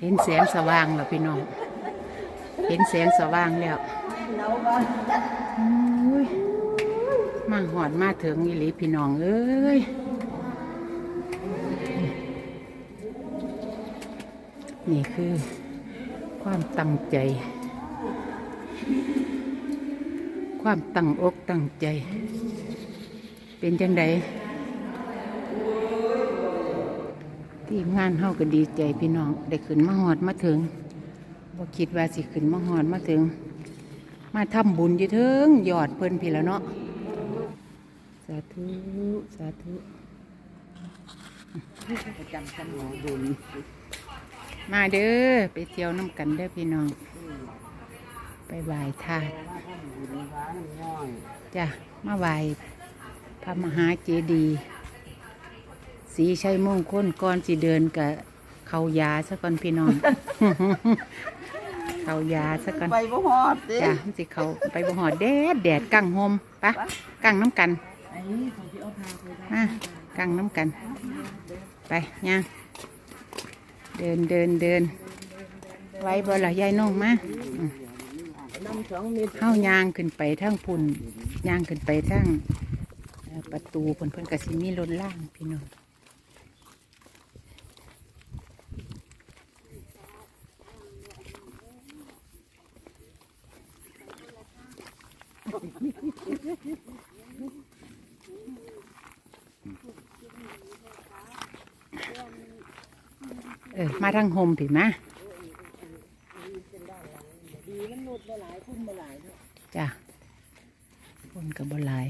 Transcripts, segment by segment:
เห็นแสงสว่างแล้วพี่น้อง เห็นแสงสว่างแล้วมาหอดมาถึงอีหลีพี่น้องเอ้ย นี่คือความตั้งใจ ความตั้งอกตั้งใจ เป็นจังได ที่งานเฮาก็ดีใจพี่น้อง ได้ขึ้นมาหอดมาถึงบ่คิดว่าสิขึ้นมาหอดมาถึง มาทำบุญอยู่เถิงยอดเพิ่นพี่แล้วเนาะสาธุสาธุประจำชั้นหมอบุญมาเด้อไปเที่ยวน้ำกันเด้อพี่น้อง ไปไหว้ธาตุมาทำบุญร้านย่อยจ้ะมาไหว้พระมหาเจดีย์ สีชัยมงคลก่อนสิเดินกับเขายาซะก่อนพี่น้อง เขายาซะก่อนไปบ่ฮอดเด้จ้ะมันสิเขาไปบ่หอดแดดแดดกั้งโฮมปะกั้งน้ำกันไอ้นี่เขาสิเอาพาไปได้มากั้งน้ำกัน ไปย่างเดินเดินเดิน ไว้บ่ละยายน้องมาอืมน้ำสองเม็ดเข้ายางขึ้นไปทั้งพุ่นยางขึ้นไปทั้งเอ่อประตูเพิ่นเพิ่นกสิมีรถล่างพี่น้อง เออ มาทางโฮมผิมาดีมันนุดมาหลายพุ่มมาหลายเนาะจ้ะคนกับบลาย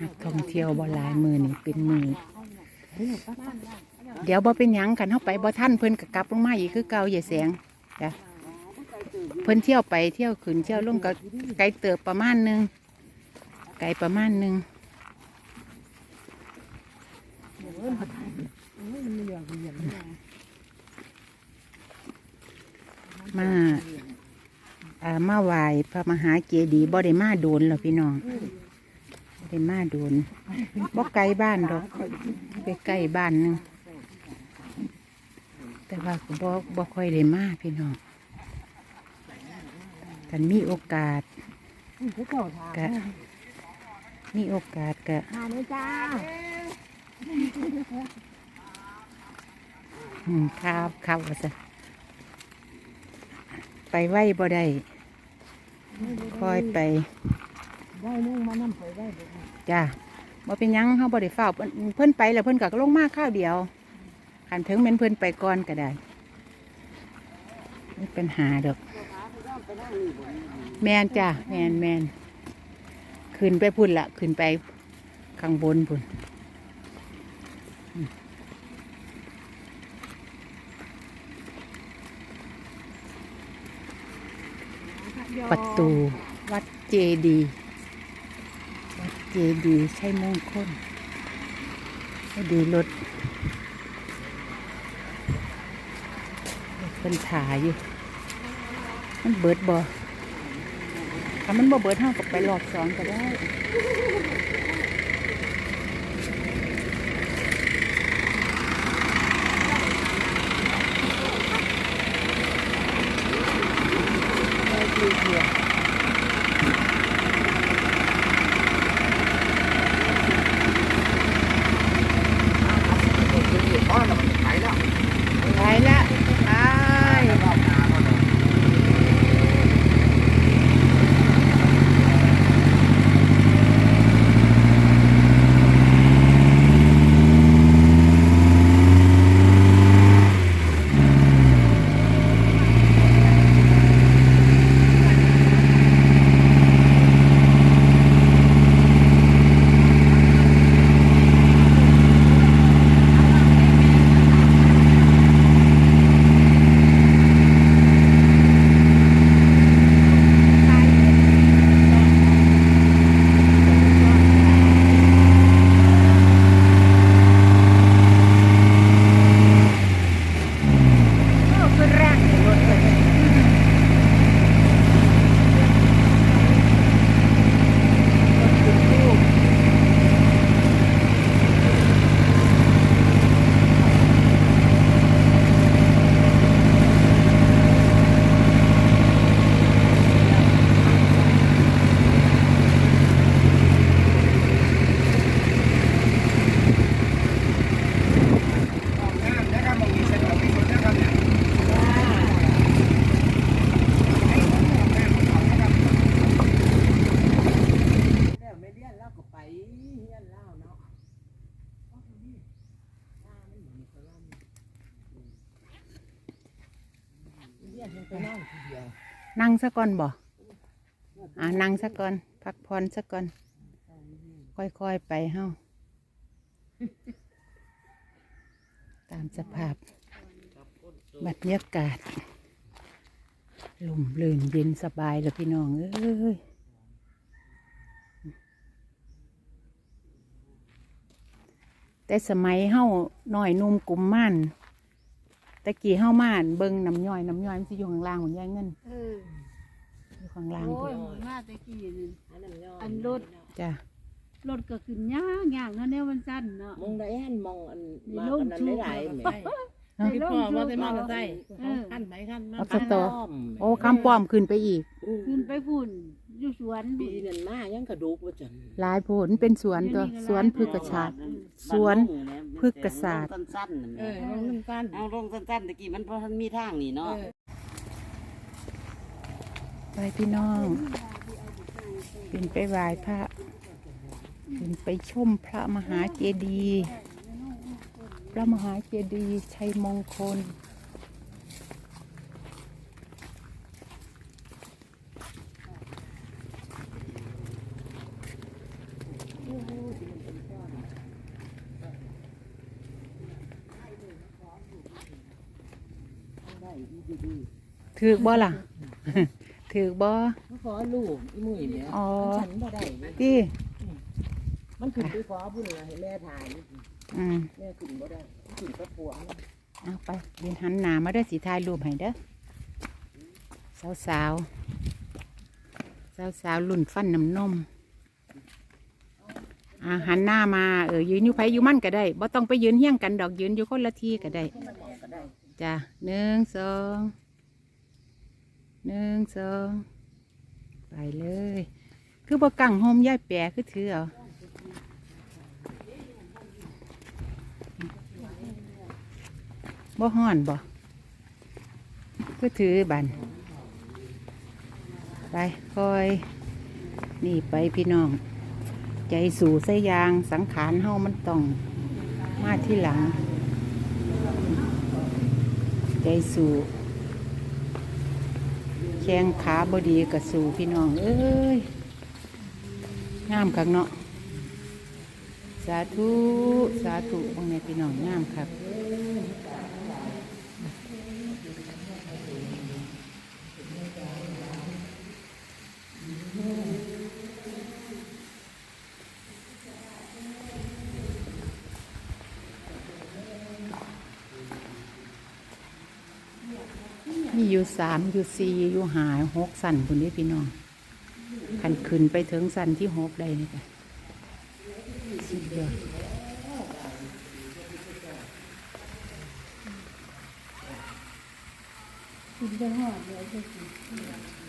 นักท่องเที่ยวบหลายมือนี่เป็นมือเดี๋ยวบ่เป็นยังกันเข้าไปบ่ท่านเพิ่นก็กลับลงมาอีกคือเก่าอย่าแสงจ้ะ เพิ่นเที่ยวไปเที่ยวขึ้นเที่ยวลงก็ไกลเติบประมาณหนึงไกลประมาณหนึงมาอ่ามาไหว้พระมหาเจดีย์บ่ได้มาโดนหรอกพี่น้องบ่ได้มาโดนบ่ไกลบ้านดอกไปใกล้บ้านหนึงแต่ว่าก็บ่บ่ค่อยได้มาพี่น้อง กันมีโอกาสเขาเจ้าทางกะมีโอกาสกะมาเลยจ้าอืมครับครับว่าซะไปไหวบ่ได้คอยไปได้นึงมาน้ำไปได้เด็กจ้าบ่เป็นหยังเฮาบ่ได้เฝ้าเพิ่นเพิ่นไปแล้วเพิ่นก็ลงมาข้าวเดียวคันถึงแม่นเพิ่นไปก่อนก็ได้ไม่เป็นหาดอก แมนจ้ะแมนแมนขึ้นไปพุ่นละขึ้นไปข้างบนพุ่นประตูวัดเจดีวัดเจดีใช่มงคลดูรถรถเป็นถ่ายอยู่ มันเบิดบ่ถ้ามันบ่เบิดเท่ากับไปหลอดสองก็ได้ ซะก่อนบ่อ่านั่งซะก่อน พักผ่อนซะก่อน ค่อยๆไปเฮ้าตามสภาพบรรยากาศลมลื่นเย็นสบายเลยพี่น้อง เอ้ยแต่สมัยเฮาหน้อยนุ่มกลุ่มม่านตะกี้เฮาม่านเบิ่งน้ำย่อยน้ำย่อยมันสิอยู่ข้างล่างเหมือนยายเงินอออยู่ ข้างล่างโอ้พุ่ยนมาแตะกี้นี่อันนั้นย่ออันรถ จ้ะรถก็ขึ้นยากยากเนาะแนวมันสั้นเนาะ มองได้อันมองอันมีมาร่มกันนั้นชูหลายๆแหมในร่มพ่อชูว่าได้มาแต่ไสเออ ขั้นไปขั้นมาเอาสตออ้อมโอ้คำป้อมขึ้นไปอีก ขึ้นไปพุ่นอยู่สวนปีนั้นมายังกระดูกว่าจันหลายผลเป็นสวนตัวสวนพฤกษศาสตร์ สวนพฤกษศาสตร์ สั้นๆนั่นเอแหอละลงสั้น เอาลงสั้นๆตะกี้มันเพราะมันมีทางนี่ๆเอเนาะอ ไปพี่น้องขึ้นไปไหว้พระขึ้นไปชมพระมหาเจดีย์พระมหาเจดีย์ชัยมงคลถือบ่ล่ะ ถือกบ่มาขอลูกอีมุ้ยเนี่ยอ๋อ ฉันบ่ได้เลยที่มันขึ้นไปขอพุ่นละให้แม่ถ่ายอืมแม่ขึ้นบ่ได้ขึ้นกับผัวมันเอาไปยืนหันหน้ามาเด้อสีทายรูปให้เด้อสาวสาวสาวสาวๆรุ่นฟันน้ำนมอ่าหันหน้ามาเออยืนอยู่ไผอยู่มั่นก็ได้บ่ต้องไปยืนเฮี้ยงกันดอกยืนอยู่คนละที่ก็ได้จ้ะหนึ่งสอง หนึ่งสองไปเลย คือบ่กังโฮมย่ายแปรคือถือเอาบ่ฮ้อนบ่ก็ถือบัน ไปคอย นี่ไปพี่น้อง ใจสู่ใส่ยางสังขารเฮามันต้อง มาที่หลัง ใจสู่ แข้งขาบดีกับสู่พี่น้อง เอ้ยงามคักเนาะสาธุ สาธุพวกนี้พี่น้องงามครับ มีอยู่สามอยู่สี่อยู่หายหกสั่นคุณนี่พี่น้องขันขึ้นไปถึงสั่นที่หกได้นี่ค่ะสุดยอดคุณจอดเลยจะกิน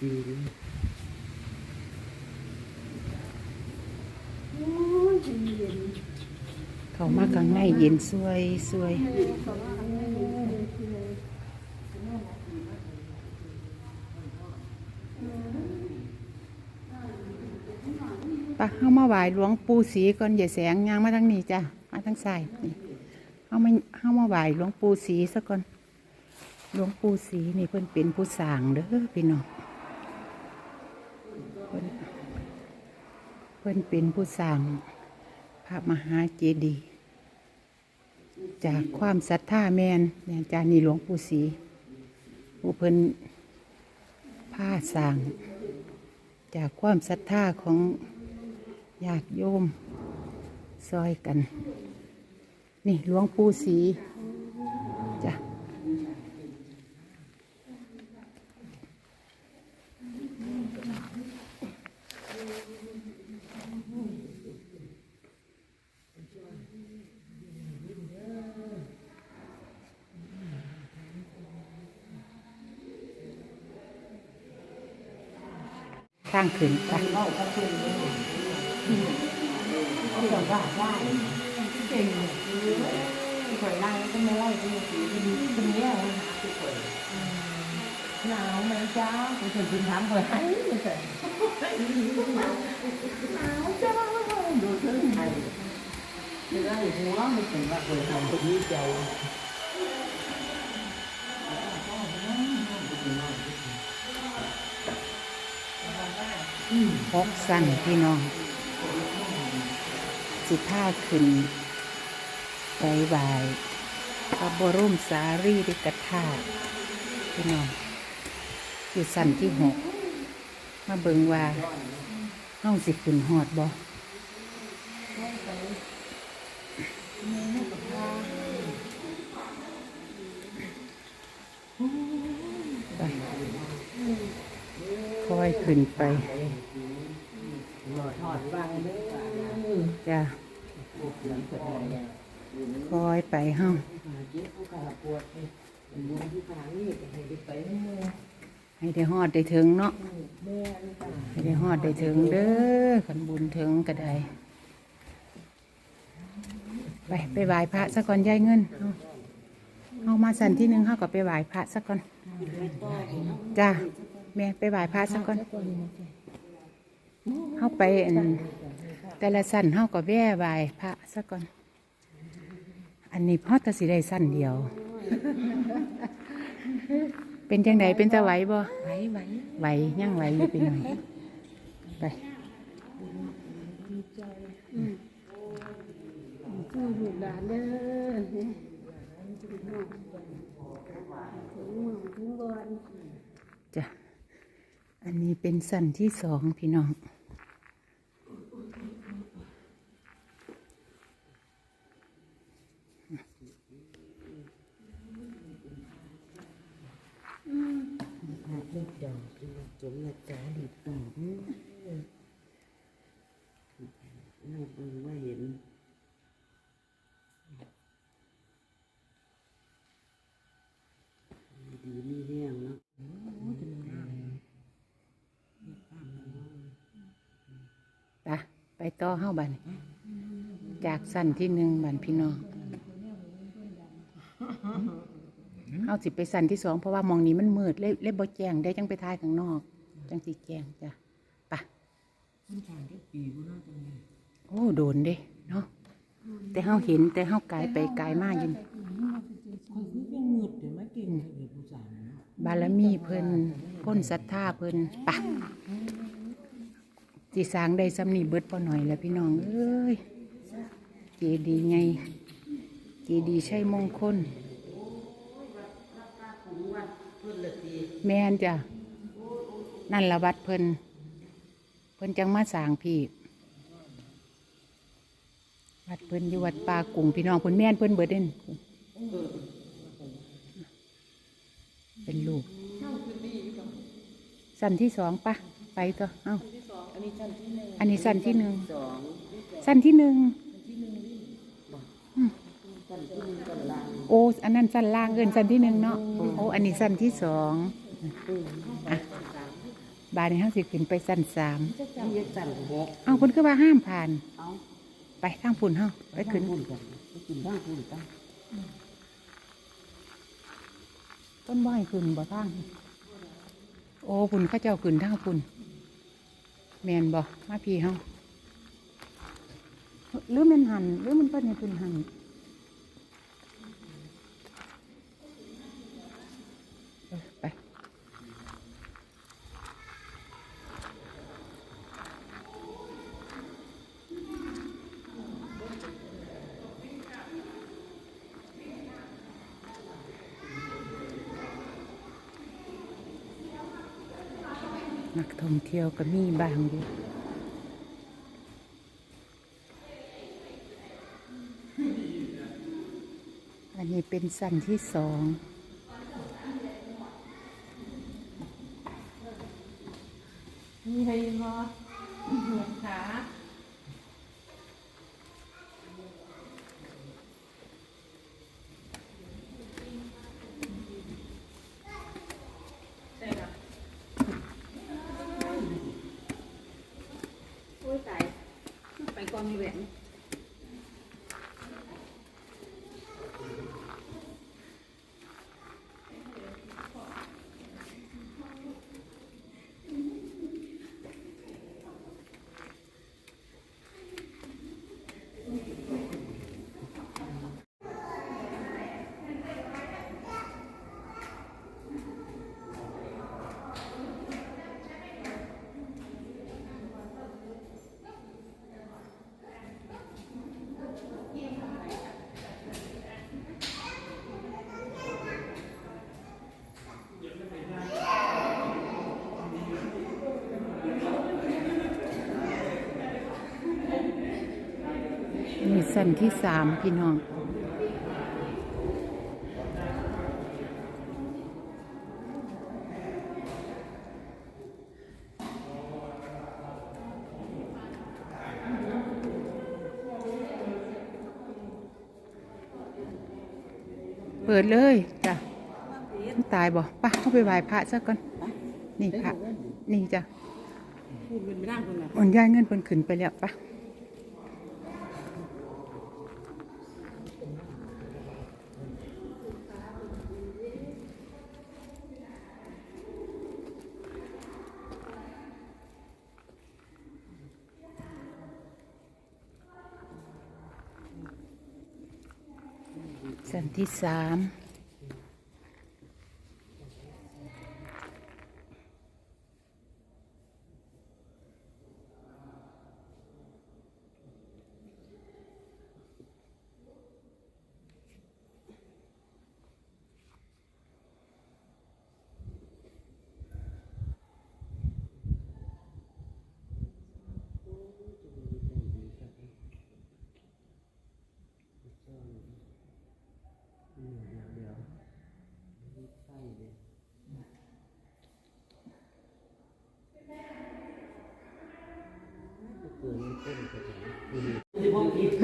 ดีด้วเขามากังไงเย็นซวยซวยปะเข้ามาไหว้หลวงปู่ศีก่อนอย่าแสงยางมาทั้งนี้จ้ะมาทั้งสายเข้ามาเข้ามาไหว้หลวงปู่ศีซะก่อนหลวงปู่ศีนี่เพิ่นเป็นผู้สางเด้อพี่น้อง เพิ่นเป็นผู้สร้างพระมหาเจดีย์จากความศรัทธาแมนเนี่ยจานี่หลวงปู่ศรีผู้เพิ่นผ้าสร้าง จากความศรัทธาของญาติโยมซอยกัน นี่หลวงปู่ศรีจ้ะข้างขึ้นไป เล่าเขาขึ้นเลยเขาบอกว่าได้เก่งเลยข่อยนั่งก็ไม่ไล่ที่สีดีคนนี้หนาวไหมจ้าคุณถึงคุณถามข่อยให้เลยหนาวจ้าดูเธอไทยไม่ได้หัวไม่ถึงว่าข่อยทำตรงนี้ใจ พกสั้นพี่น้อง สิผ้าขึ้นไปบายพระบรมสารีริกธาตุพี่น้องอยู่สั้นที่หกมาเบิงว่าเฮาสิขึ้นหอดบ่ไปคอยขึ้นไป ถอดบางเด้อ จ้ะคอยไปเฮาเจ็บผู้ขาปวดนี่บุญที่ขานี่ให้ได้ไปแม่ให้ได้ฮอดได้ถึงเนาะให้ได้ฮอดได้ถึงเด้อขันบุญถึงก็ได้ไปไปไหว้พระสักก่อนยายเงินเอาเอามาสันที่หนึ่งเขาก็ไปไหว้พระสักก่อนจ้าแม่ไปไหว้พระสักก่อน เข้าไปอันแต่ละสั้นเข้าก็แว่ไหว้พระสักก่อน อันนี้พ่อตาสิได้สั้นเดียว เป็นจังไดเป็นตะไหวบ่ไหวไหวไหวยังไหวอยู่ไปหน่อยไปสู้ลูกหลานเด้อถึงหมองถึงบอนจ้ะ อันนี้เป็นสั้นที่สองพี่น้อง ลูกดอก จมละจ้าดีต่อน่าเบิ่งว่าเห็นดีมีเรื่องเนาะไปไปต่อเฮ้าบันจากสั้นที่หนึ่งบันพี่น้อง เอาสิไปสั้นที่สองเพราะว่ามองนี้มันมืดเล่เล่บ่แจ้งได้จังไปทายข้างนอก จังสีแจ้งจ้ะไปะมันผ่านได้ปีกูน่าจะมีโอ้โดนเด้เนาะแต่เฮาเห็นแต่เฮากายไปกายมาอยู่คอยคือยังมืดเดี๋ยวมาเก่งเดี๋ยวผู้สาวเนาะบารมีเพิ่นพ้นศรัทธาเพิ่นปะสิสร้างได้สำนีเบิดพอหน่อยแล้วพี่น้องเอ้ยเจดีย์ไงเจดีย์ใช่มงคล แม่นจ้ะ นั่นละวัดเพิ่น เพิ่นจังมาสร้างพี่ วัดเพิ่นอยู่วัดป่ากุ่งพี่น้องเพิ่นแม่นเพิ่นเบิดเด่นเป็นลูก สั้นที่สองปะไปต่อเอ้าอันนี้ชั้นที่หนึ่งอันนี้สั้นที่หนึ่ง สั้นที่หนึ่งโอ้ อันนั้นสั้นล่างเกินสั้นที่หนึ่งเนาะ โอ้ อันนี้สั้นที่สอง อะบานนี้ห้าสิขึ้นไปสั้นสามนี่สั่นหกเอาคนคือว่าห้ามผ่าน เอาไปทางพุ่นเฮาไปขึ้นพูดกันไปขึ้นบ้างพูดกันต้นบ่ให้ขึ้นบ่ทางโอ้พุ่นเข้าเจ้าขึ้นทางพุ่นแมนบ่มาพี่เฮาหรือมันหันหรือมันเปิ้นให้ขึ้นหัน นักท่องเที่ยวก็มีบางอยู่อันนี้เป็นสั้นที่สอง มีใครยินบ่หัวขา โอ้ยตาย ความมีแหวน นี่สั้นที่สามพี่น้องเปิดเลยจ้ะมันตายบ่ไป่ะเข้าไปไหว้พระซะก่อน นี่พระ นี่จ้ะพูดเป็นไม่ได้คนละอ่อนย้ายเงินเพิ่นขึ้นไปแล้วปะ สันที่สาม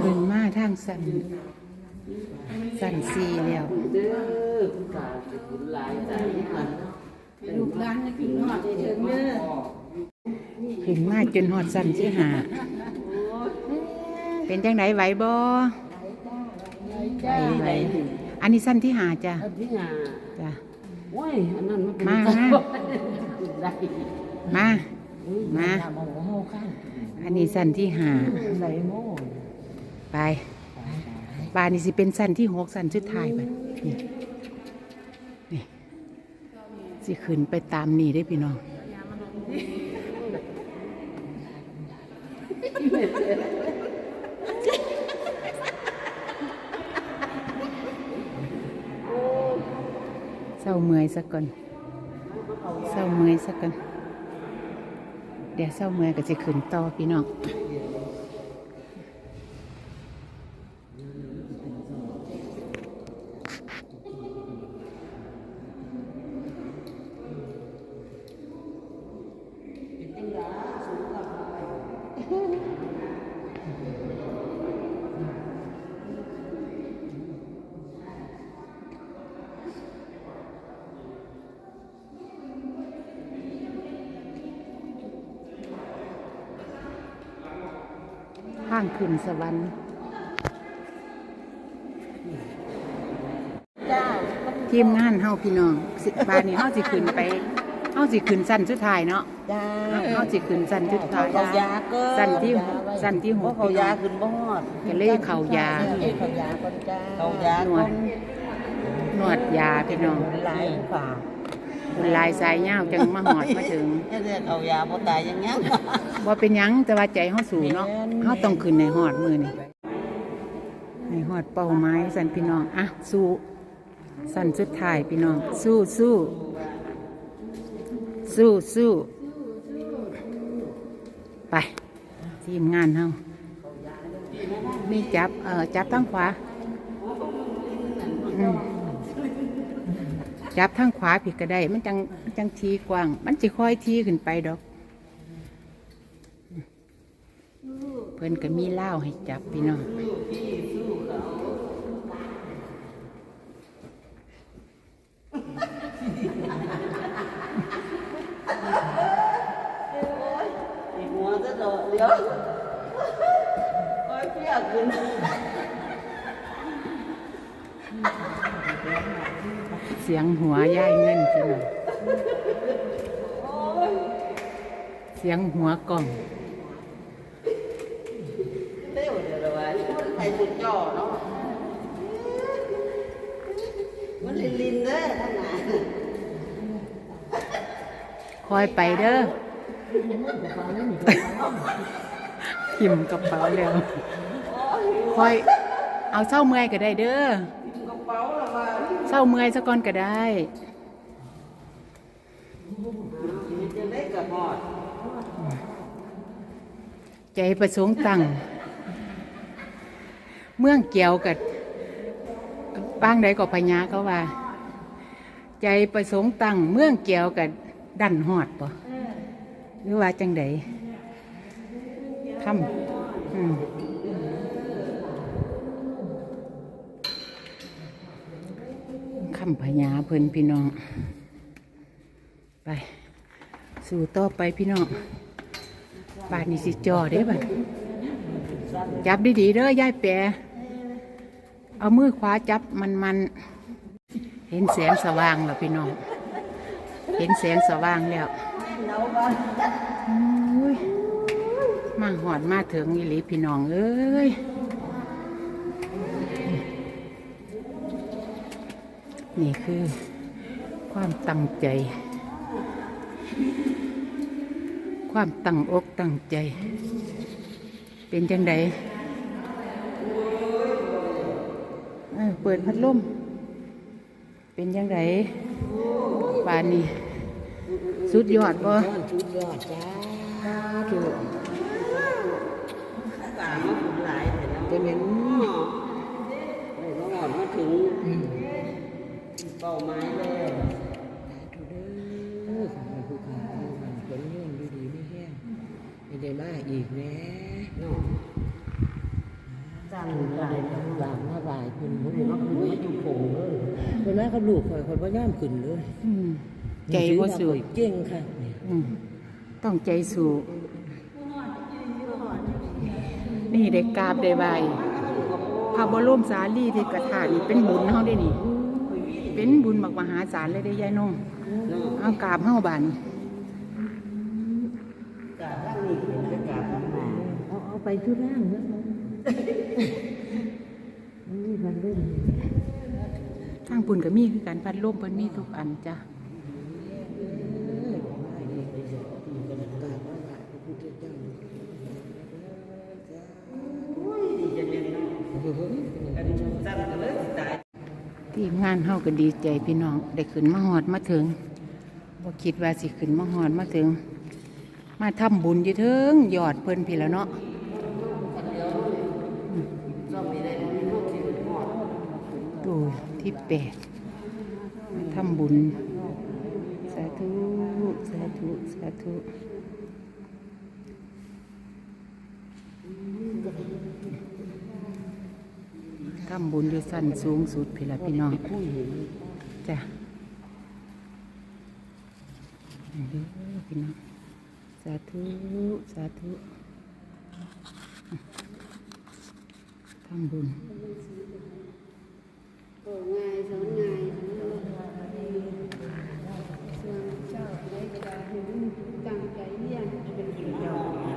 ขึ้นมาทาง สันสันซีแล้วเด้อคุณตาจะบุญหลายใจมันลูกหลานจะกินหอดเถิงเด้อขึ้นมาจนหอดสันที่หา เป็นจังไหนไหวบ่ไหวไหวอันนี้สั้นที่หาจ้ะท่านที่งาจ้ะโอ้ยอันนั้นมันเป็นมา มาบุญหลายมามาโมโหข้างอันนี้สั้นที่หาใส่โม่ไป บานนี้สิเป็นสั้นที่หกสั้นสุดท้ายไปนี่นี่สิขึ้นไปตามนี่ได้พี่น้องเศร้าเมื่อยสักก่อนเศร้าเมื่อยสักก่อนเดี๋ยวเศร้าเมื่อยก็จะขึ้นต่อพี่น้อง สวรรค์จ้าทีมงานเฮาพี่น้องสิบาทนี้เฮาสิขึ้นไปเฮาสิขึ้นสั้นสุดท้ายเนาะจ้าเฮาสิขึ้นสั้นสุดท้ายเขายาเกินสั้นที่สั้นที่หเพราะกเขาพี่น้ยาองขึ้นบ่ฮอดก็เลยเข้ายาเขายาคนจ้าเขายาหนวดนวดยาพี่น้องหลายฝ่า บุญหลายสายยาวจังมาหอดมาถึงเรียกเขายาบ่ตายยังยังบ่เป็นหยังแต่ว่าใจเฮาสูงเนาะเฮาต้องขึ้นในหอดมือนี่ในหอดเป้าหมายสันพี่น้องอะสู้สันสุดท้ายพี่น้อง สู้สู้สู้สู้ไปทีมงานเฮานี่จับเอ่อจับทางขวาอืม จับทางขวาผิดก็ได้ มันจังจังทีกว้าง มันจะค่อยทีขึ้นไปดอก เพิ่นก็มีเล้าให้จับพี่น้องอีหัวจะโดดเลี้ยวโอ้ยเพี้ยขึ้น เสียงหัวย่ายเงินพี่น้องเสียงหัวกล่องเร็วเดี๋ยวละว่าใส่สุดจ่อเนาะมันลินลินๆเด้อท่านน่ะคอยไปเด้อหิมกระเป๋าแล้วคอยเอาเศร้าเมื่อยก็ได้เด้อ ศร้าเมื่อยสักก่อนก็ได้ใจประสงค์ตั้งเมืองเกี่ยวกับบ้างใดก็พญาเขาว่า ใจประสงค์ตั้งเมืองเกี่ยวกับดันหอดปะหรือว่าจังใดทำ คำพญาเพิ่นพี่น้อง ไป สู่ต่อไปพี่น้องบาดนี้สิจอได้บ่ะจับดีๆเด้อยายแปรเอามือขวาจับมันมันๆเห็นแสงสว่างแล้วพี่น้อง เห็นแสงสว่างแล้วอุ้ยมาหอดมาถึงอีหลีพี่น้องเอ้ย นี่คือความตั้งใจ ความตั้งอกตั้งใจ เป็นจังไดเเปิดพัดลม เป็นจังไดบานนี้ สุดยอดบ่ชุดยอดจ้าถูกกามหลายแต่แล้วจะเป็นเลยต้องหอดมาถึงเป้าหมายแล้ว เออขอให้ผู้ขาผลเงินดีๆไม่แห้ง ไม่ได้มาอีกแน่เนาะจ้างหลายบางมาบ่ายคุณผมเห็นว่าคุณมาอยู่โผล่เลยคนแรกเขาลูกคอยคนว่าย่ามขึ้นเลยอืมใจบ่สูเก่งค่ะอืมต้องใจสูนี่ได้กราบได้ไหวพระบรมสารีริกธาตุนี่เป็นบุญเฮาได้นี่ เป็นบุญบักมหาศาลเลยได้ยายน้องเนาะเอากราบเฮาบานกาบ้างนี่เป็นจะกาบ้างมา เอาเอา ไปชุดล่างแล้วนี่พันเล่นทางปุ่นก็มีคือการพัดลมเพิ่นมีทุกอันจ้ะดีจะเป็นเนาะอันสั้นก็เลยสิตายทีมงานเฮาก็ดีใจพี่น้อง ได้ขึ้นมาฮอดมาถึงบ่คิดว่าสิขึ้นมาฮอดมาถึง มาทำบุญอยู่เทิงยอดเพิ่นพี่แล้วเนาะ รอบนี้ได้บ่มีพวกที่หอด ตู้ ที่แปดมาทำบุญ สาธุ สาธุ สาธุทำบุญอยู่สั้นสูงสุดพี่ละพี่น้องจ้ะอันเด้อพี่น้องสาธุ สาธุทำบุญ Cảm cái gì